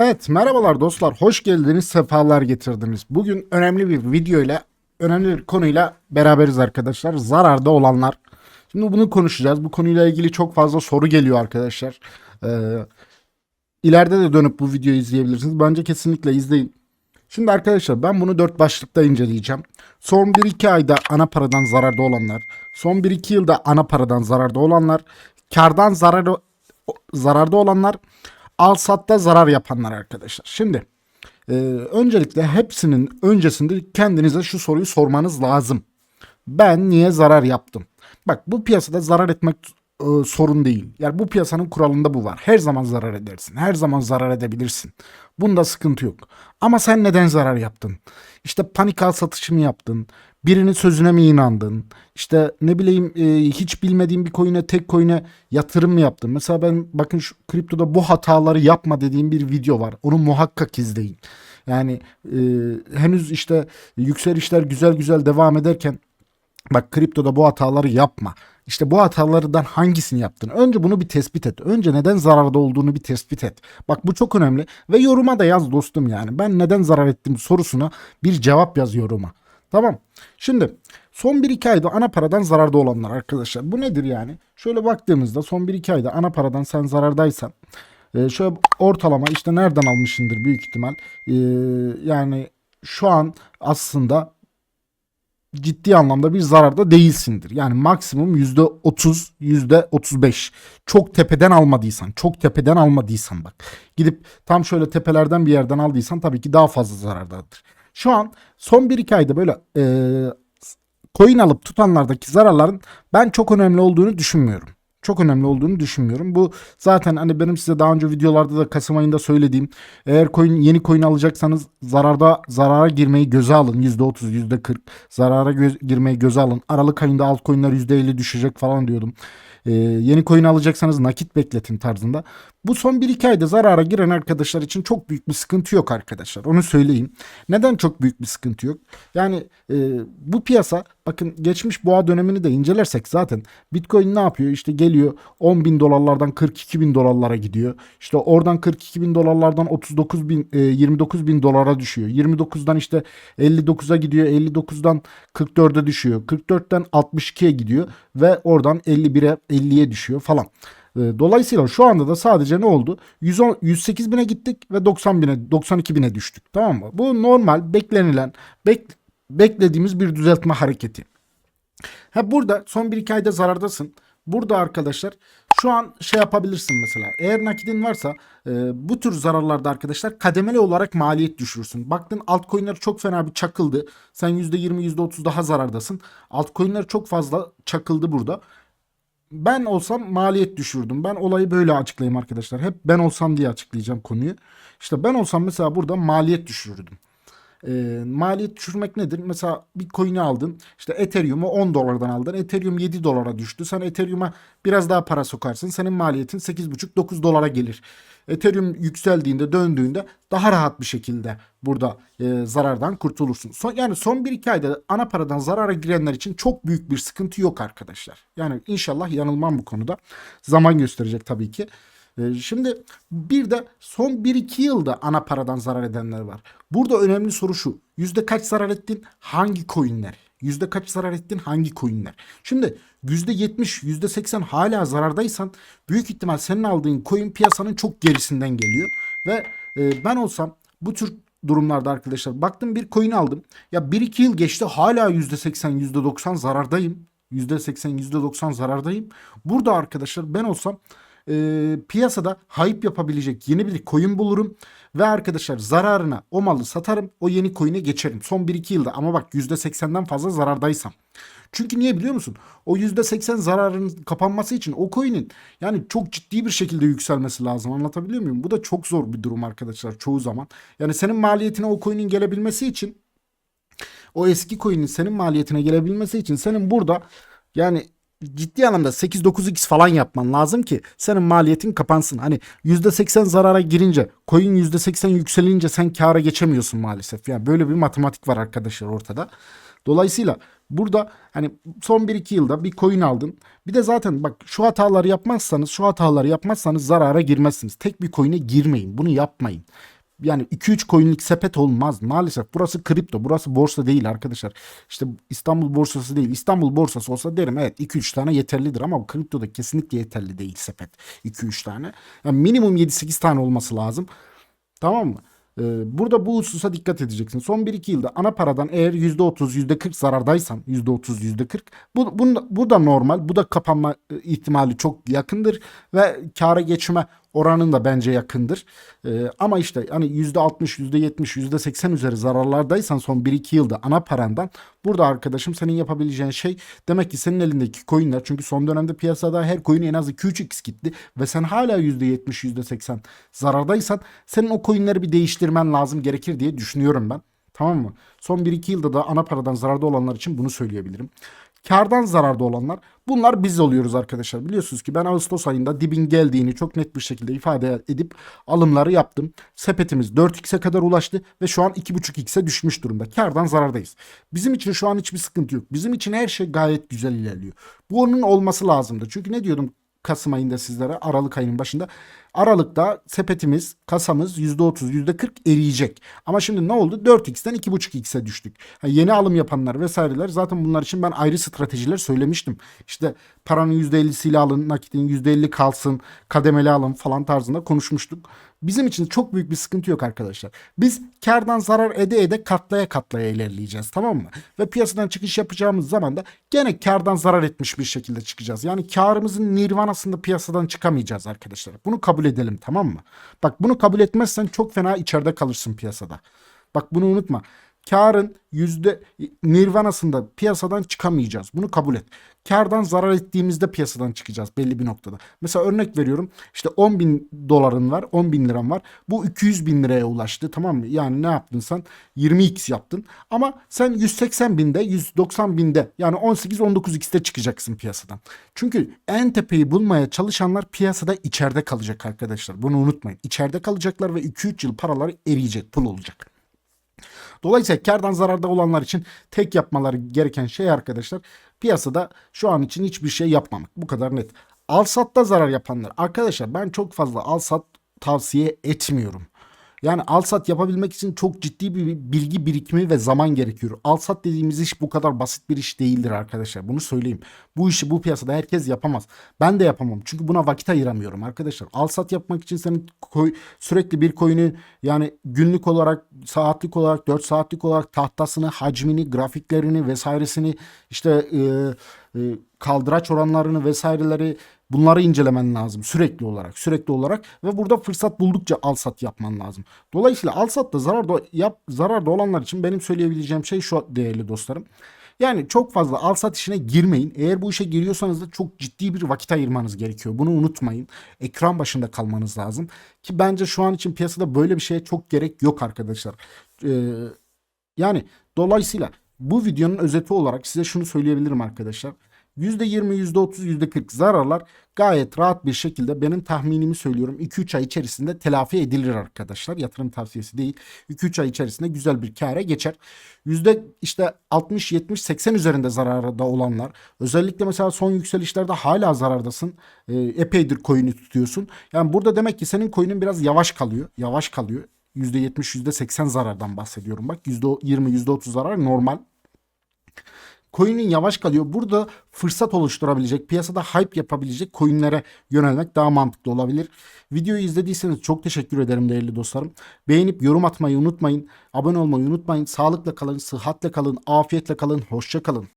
Evet merhabalar dostlar hoş geldiniz sefalar getirdiniz. Bugün önemli bir video ile önemli bir konuyla beraberiz arkadaşlar. Zararda olanlar. Şimdi bunu konuşacağız. Bu konuyla ilgili çok fazla soru geliyor arkadaşlar. Ee, ileride de dönüp bu videoyu izleyebilirsiniz. Bence kesinlikle izleyin. Şimdi arkadaşlar ben bunu dört başlıkta inceleyeceğim. Son 1-2 ayda ana paradan zararda olanlar. Son 1-2 yılda ana paradan zararda olanlar. Kardan zararı, zararda olanlar. Al satta zarar yapanlar arkadaşlar. Şimdi e, öncelikle hepsinin öncesinde kendinize şu soruyu sormanız lazım. Ben niye zarar yaptım? Bak bu piyasada zarar etmek e, sorun değil. Yani bu piyasanın kuralında bu var. Her zaman zarar edersin. Her zaman zarar edebilirsin. Bunda sıkıntı yok. Ama sen neden zarar yaptın? İşte panik al satışı mı yaptın? Birinin sözüne mi inandın? İşte ne bileyim e, hiç bilmediğin bir coin'e tek coin'e yatırım mı yaptın? Mesela ben bakın şu kriptoda bu hataları yapma dediğim bir video var. Onu muhakkak izleyin. Yani e, henüz işte yükselişler güzel güzel devam ederken Bak kriptoda bu hataları yapma. İşte bu hatalardan hangisini yaptın? Önce bunu bir tespit et. Önce neden zararda olduğunu bir tespit et. Bak bu çok önemli ve yoruma da yaz dostum yani. Ben neden zarar ettim sorusuna bir cevap yaz yoruma. Tamam. Şimdi son 1-2 ayda ana paradan zararda olanlar arkadaşlar. Bu nedir yani? Şöyle baktığımızda son 1-2 ayda ana paradan sen zarardaysan e, şöyle ortalama işte nereden almışındır büyük ihtimal. E, yani şu an aslında ciddi anlamda bir zararda değilsindir. Yani maksimum %30, %35. Çok tepeden almadıysan, çok tepeden almadıysan bak. Gidip tam şöyle tepelerden bir yerden aldıysan tabii ki daha fazla zarardadır. Şu an son 1-2 ayda böyle e, coin alıp tutanlardaki zararların ben çok önemli olduğunu düşünmüyorum. Çok önemli olduğunu düşünmüyorum. Bu zaten hani benim size daha önce videolarda da Kasım ayında söylediğim eğer coin yeni coin alacaksanız zararda zarara girmeyi göze alın. %30, %40 zarara göz, girmeyi göze alın. Aralık ayında altcoin'ler %50 düşecek falan diyordum. Ee, yeni coin alacaksanız nakit bekletin tarzında. Bu son 1-2 ayda zarara giren arkadaşlar için çok büyük bir sıkıntı yok arkadaşlar. Onu söyleyeyim. Neden çok büyük bir sıkıntı yok? Yani e, bu piyasa bakın geçmiş boğa dönemini de incelersek zaten Bitcoin ne yapıyor? İşte geliyor 10 bin dolarlardan 42 bin dolarlara gidiyor. İşte oradan 42 bin dolarlardan 39 bin e, 29 bin dolara düşüyor. 29'dan işte 59'a gidiyor. 59'dan 44'e düşüyor. 44'ten 62'ye gidiyor ve oradan 51'e 50'ye düşüyor falan. E, Dolayısıyla şu anda da sadece ne oldu? 110, 108 bine gittik ve 90 bine 92 bine düştük. Tamam mı? Bu normal beklenilen bek, beklediğimiz bir düzeltme hareketi. Ha burada son 1-2 ayda zarardasın. Burada arkadaşlar şu an şey yapabilirsin mesela. Eğer nakidin varsa e, bu tür zararlarda arkadaşlar kademeli olarak maliyet düşürürsün. Baktın altcoin'ler çok fena bir çakıldı. Sen %20 %30 daha zarardasın. Altcoin'ler çok fazla çakıldı burada ben olsam maliyet düşürdüm. Ben olayı böyle açıklayayım arkadaşlar. Hep ben olsam diye açıklayacağım konuyu. İşte ben olsam mesela burada maliyet düşürürdüm. E, maliyet düşürmek nedir? Mesela bir coin'i aldın. İşte Ethereum'u 10 dolardan aldın. Ethereum 7 dolara düştü. Sen Ethereum'a biraz daha para sokarsın. Senin maliyetin 8,5-9 dolara gelir. Ethereum yükseldiğinde döndüğünde daha rahat bir şekilde burada e, zarardan kurtulursun. Son, yani son 1-2 ayda ana paradan zarara girenler için çok büyük bir sıkıntı yok arkadaşlar. Yani inşallah yanılmam bu konuda. Zaman gösterecek tabii ki. E, şimdi bir de son 1-2 yılda ana paradan zarar edenler var. Burada önemli soru şu. Yüzde kaç zarar ettin? Hangi coinler? Yüzde kaç zarar ettin? Hangi coinler? Şimdi yüzde yetmiş, yüzde seksen hala zarardaysan büyük ihtimal senin aldığın coin piyasanın çok gerisinden geliyor. Ve e, ben olsam bu tür durumlarda arkadaşlar baktım bir coin aldım. Ya 1-2 yıl geçti hala yüzde seksen, yüzde doksan zarardayım. Yüzde seksen, yüzde doksan zarardayım. Burada arkadaşlar ben olsam e, piyasada hype yapabilecek yeni bir coin bulurum ve arkadaşlar zararına o malı satarım o yeni coin'e geçerim. Son 1-2 yılda ama bak %80'den fazla zarardaysam. Çünkü niye biliyor musun? O %80 zararın kapanması için o coin'in yani çok ciddi bir şekilde yükselmesi lazım. Anlatabiliyor muyum? Bu da çok zor bir durum arkadaşlar çoğu zaman. Yani senin maliyetine o coin'in gelebilmesi için o eski coin'in senin maliyetine gelebilmesi için senin burada yani ciddi anlamda 8-9x falan yapman lazım ki senin maliyetin kapansın. Hani %80 zarara girince coin %80 yükselince sen kâra geçemiyorsun maalesef. Yani böyle bir matematik var arkadaşlar ortada. Dolayısıyla burada hani son 1-2 yılda bir coin aldın. Bir de zaten bak şu hataları yapmazsanız şu hataları yapmazsanız zarara girmezsiniz. Tek bir coin'e girmeyin. Bunu yapmayın. Yani 2-3 coin'lik sepet olmaz. Maalesef burası kripto. Burası borsa değil arkadaşlar. İşte İstanbul borsası değil. İstanbul borsası olsa derim evet 2-3 tane yeterlidir ama kriptoda kesinlikle yeterli değil sepet. 2-3 tane. Yani minimum 7-8 tane olması lazım. Tamam mı? Ee, Burada bu hususa dikkat edeceksin. Son 1-2 yılda ana paradan eğer %30, %40 zarardaysan %30, %40 bu, bu, bu da normal. Bu da kapanma e, ihtimali çok yakındır ve kâra geçme oranın da bence yakındır. Ee, ama işte hani %60, %70, %80 üzeri zararlardaysan son 1-2 yılda ana parandan burada arkadaşım senin yapabileceğin şey demek ki senin elindeki coinler çünkü son dönemde piyasada her coin en az 2-3x gitti ve sen hala %70, %80 zarardaysan senin o coinleri bir değiştirmen lazım gerekir diye düşünüyorum ben. Tamam mı? Son 1-2 yılda da ana paradan zararda olanlar için bunu söyleyebilirim. Kardan zararda olanlar bunlar biz oluyoruz arkadaşlar. Biliyorsunuz ki ben Ağustos ayında dibin geldiğini çok net bir şekilde ifade edip alımları yaptım. Sepetimiz 4x'e kadar ulaştı ve şu an 2.5x'e düşmüş durumda. Kardan zarardayız. Bizim için şu an hiçbir sıkıntı yok. Bizim için her şey gayet güzel ilerliyor. Bu onun olması lazımdı. Çünkü ne diyordum Kasım ayında sizlere Aralık ayının başında. Aralıkta sepetimiz, kasamız %30, %40 eriyecek. Ama şimdi ne oldu? 4x'ten 2.5x'e düştük. Ha, yeni alım yapanlar vesaireler zaten bunlar için ben ayrı stratejiler söylemiştim. İşte paranın %50'siyle alın, nakitin %50 kalsın, kademeli alın falan tarzında konuşmuştuk. Bizim için çok büyük bir sıkıntı yok arkadaşlar. Biz kardan zarar ede ede katlaya katlaya ilerleyeceğiz tamam mı? Ve piyasadan çıkış yapacağımız zaman da gene kardan zarar etmiş bir şekilde çıkacağız. Yani karımızın nirvanasında piyasadan çıkamayacağız arkadaşlar. Bunu kabul edelim tamam mı? Bak bunu kabul etmezsen çok fena içeride kalırsın piyasada. Bak bunu unutma. Karın yüzde nirvanasında piyasadan çıkamayacağız. Bunu kabul et. Kardan zarar ettiğimizde piyasadan çıkacağız belli bir noktada. Mesela örnek veriyorum işte 10 bin doların var 10 bin liram var. Bu 200 bin liraya ulaştı tamam mı? Yani ne yaptın sen? 20x yaptın. Ama sen 180 binde 190 binde yani 18-19x'te çıkacaksın piyasadan. Çünkü en tepeyi bulmaya çalışanlar piyasada içeride kalacak arkadaşlar. Bunu unutmayın. İçeride kalacaklar ve 2-3 yıl paraları eriyecek pul olacak. Dolayısıyla kardan zararda olanlar için tek yapmaları gereken şey arkadaşlar piyasada şu an için hiçbir şey yapmamak. Bu kadar net. Alsatta zarar yapanlar. Arkadaşlar ben çok fazla alsat tavsiye etmiyorum. Yani alsat yapabilmek için çok ciddi bir bilgi birikimi ve zaman gerekiyor. Alsat dediğimiz iş bu kadar basit bir iş değildir arkadaşlar. Bunu söyleyeyim. Bu işi bu piyasada herkes yapamaz. Ben de yapamam. Çünkü buna vakit ayıramıyorum arkadaşlar. Alsat yapmak için senin koy, sürekli bir coin'i yani günlük olarak, saatlik olarak, 4 saatlik olarak tahtasını, hacmini, grafiklerini vesairesini işte e, e, kaldıraç oranlarını vesaireleri bunları incelemen lazım sürekli olarak sürekli olarak ve burada fırsat buldukça al sat yapman lazım. Dolayısıyla al satta zararda yap zararda olanlar için benim söyleyebileceğim şey şu değerli dostlarım. Yani çok fazla al sat işine girmeyin. Eğer bu işe giriyorsanız da çok ciddi bir vakit ayırmanız gerekiyor. Bunu unutmayın. Ekran başında kalmanız lazım. Ki bence şu an için piyasada böyle bir şeye çok gerek yok arkadaşlar. Ee, yani dolayısıyla bu videonun özeti olarak size şunu söyleyebilirim arkadaşlar. %20, %30, %40 zararlar gayet rahat bir şekilde benim tahminimi söylüyorum 2-3 ay içerisinde telafi edilir arkadaşlar. Yatırım tavsiyesi değil. 2-3 ay içerisinde güzel bir kâra geçer. Yüzde işte 60, 70, 80 üzerinde zararda olanlar özellikle mesela son yükselişlerde hala zarardasın. E, epeydir coin'i tutuyorsun. Yani burada demek ki senin coin'in biraz yavaş kalıyor. Yavaş kalıyor. %70, %80 zarardan bahsediyorum. Bak %20, %30 zarar normal. Coin'in yavaş kalıyor. Burada fırsat oluşturabilecek, piyasada hype yapabilecek coin'lere yönelmek daha mantıklı olabilir. Videoyu izlediyseniz çok teşekkür ederim değerli dostlarım. Beğenip yorum atmayı unutmayın. Abone olmayı unutmayın. Sağlıkla kalın, sıhhatle kalın, afiyetle kalın, hoşça kalın.